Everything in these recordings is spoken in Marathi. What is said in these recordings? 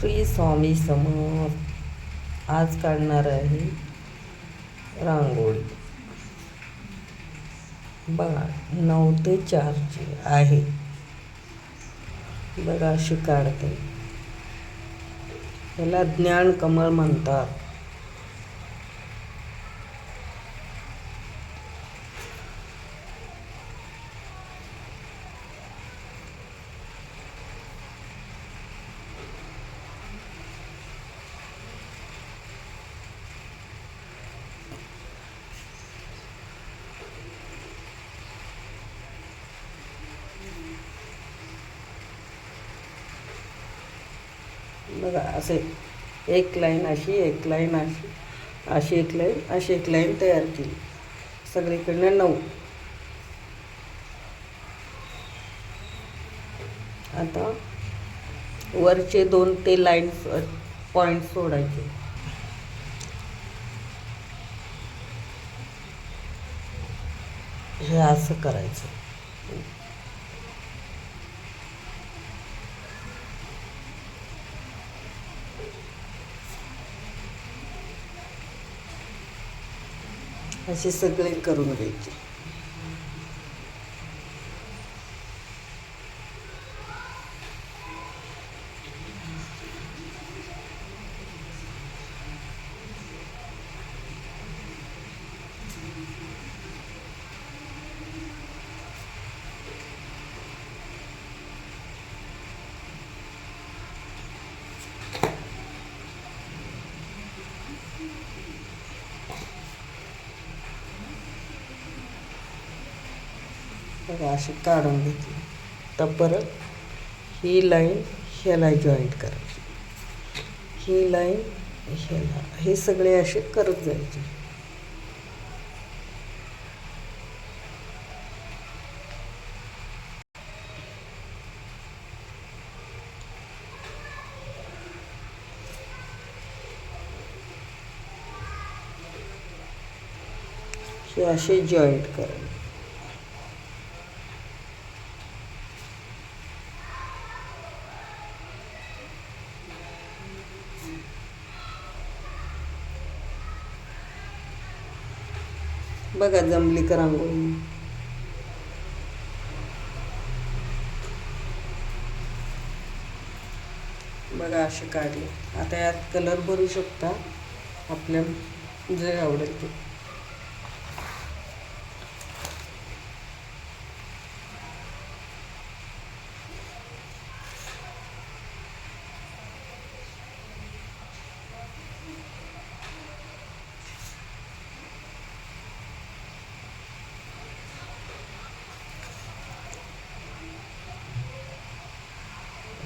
श्री स्वामी समर्थ. आज काढणार आहे रांगोळी. बघा नऊ ते चारची आहे. बघा अशी काढते. याला ज्ञान कमळ म्हणतात. बघा असे एक लाईन अशी एक लाईन अशी अशी एक लाईन अशी एक लाईन तयार केली. सगळीकडनं नऊ. आता वरचे दोन ते लाईन पॉईंट सोडायचे. हे असं करायचं. असे सगळे करून घ्यायचे. बघा अशी काढून घेतली. तर परत ही लाईन ह्याला जॉईंट करायची ही लाईन ह्याला. हे सगळे असे करत जायचे. हे असे जॉईंट करायचे बघा जमली का रांगोळी बघा अशी काढली आता यात कलर भरू शकता. आपल्या जे आवडेल ते.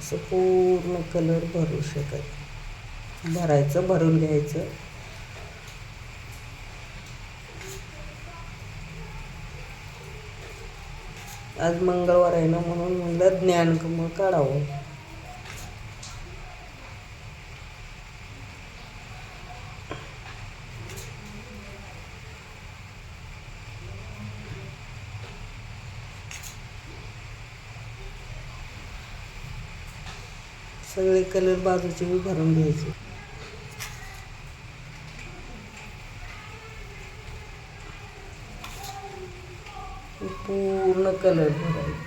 असं पूर्ण कलर भरू शकत भरायचं भरून घ्यायचं. आज मंगळवार आहे ना म्हणून म्हणलं ज्ञानकमळ काढावं. सगळे कलर बाजूचे बी भरून घ्यायचे. पूर्ण कलर भरायचे.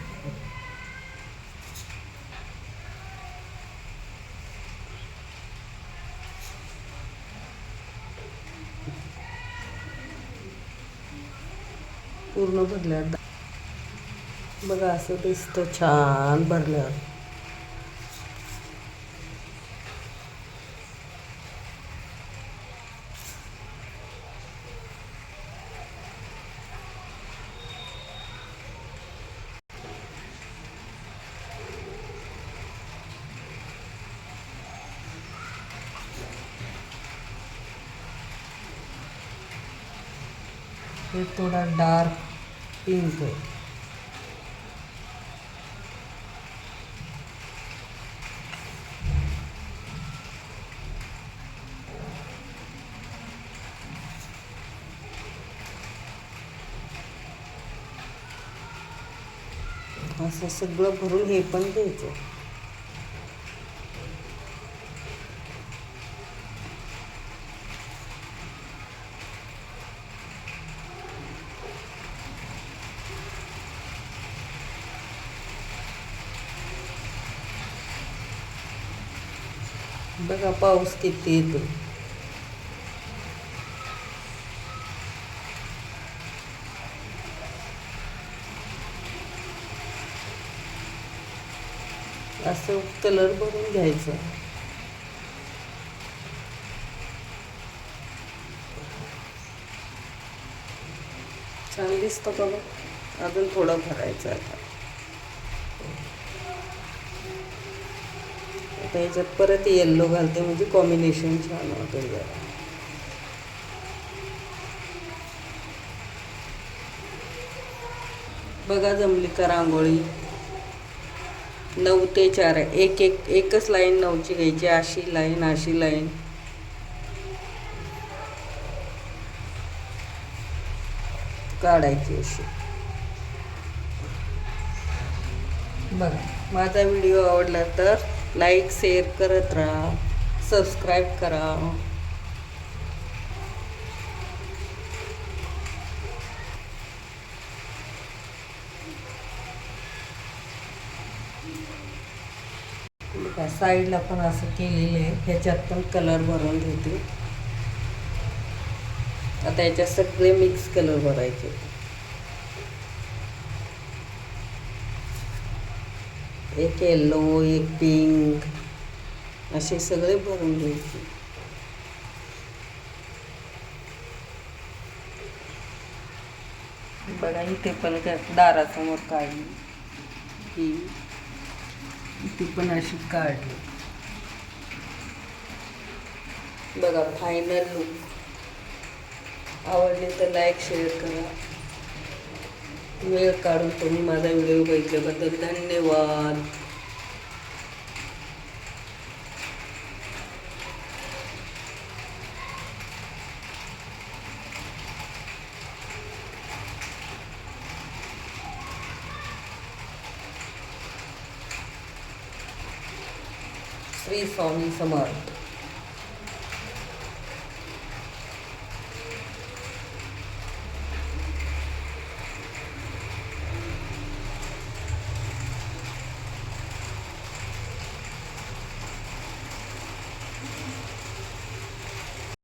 पूर्ण भरल्यावर बघा असं दिसतं छान भरल्यावर. हे थोडा डार्क पिंक आहे. असं सगळं भरून हे पण घ्यायचं. बघा पाऊस किती येतो असं कलर भरून घ्यायचं. छान दिसतो का बघ. अजून थोडं भरायचं आता आता याच्यात परत येल्लो घालते म्हणजे कॉम्बिनेशन छान होतं जरा. बघा जमली का रांगोळी. नऊ ते चार एक एक एकच लाईन नऊची घ्यायची अशी लाईन अशी लाईन काढायची अशी. बघा माझा व्हिडिओ आवडला तर लाईक शेअर करत राहा. सबस्क्राईब करा. साईडला पण असं केलेलं आहे. ह्याच्यात पण कलर भरून घेते आता याच्यात सगळे मिक्स कलर भरायचे एक येल्लो एक पिंक असे सगळे भरून घ्यायचे. बघा इथे पण दारासमोर काढली. ही. ती पण अशी काढली. बघा फायनल लुक आवडले तर लाईक शेअर करा. वेळ काढून तुम्ही माझा व्हिडिओ बघितल्याबद्दल धन्यवाद. श्री स्वामी समर्थ.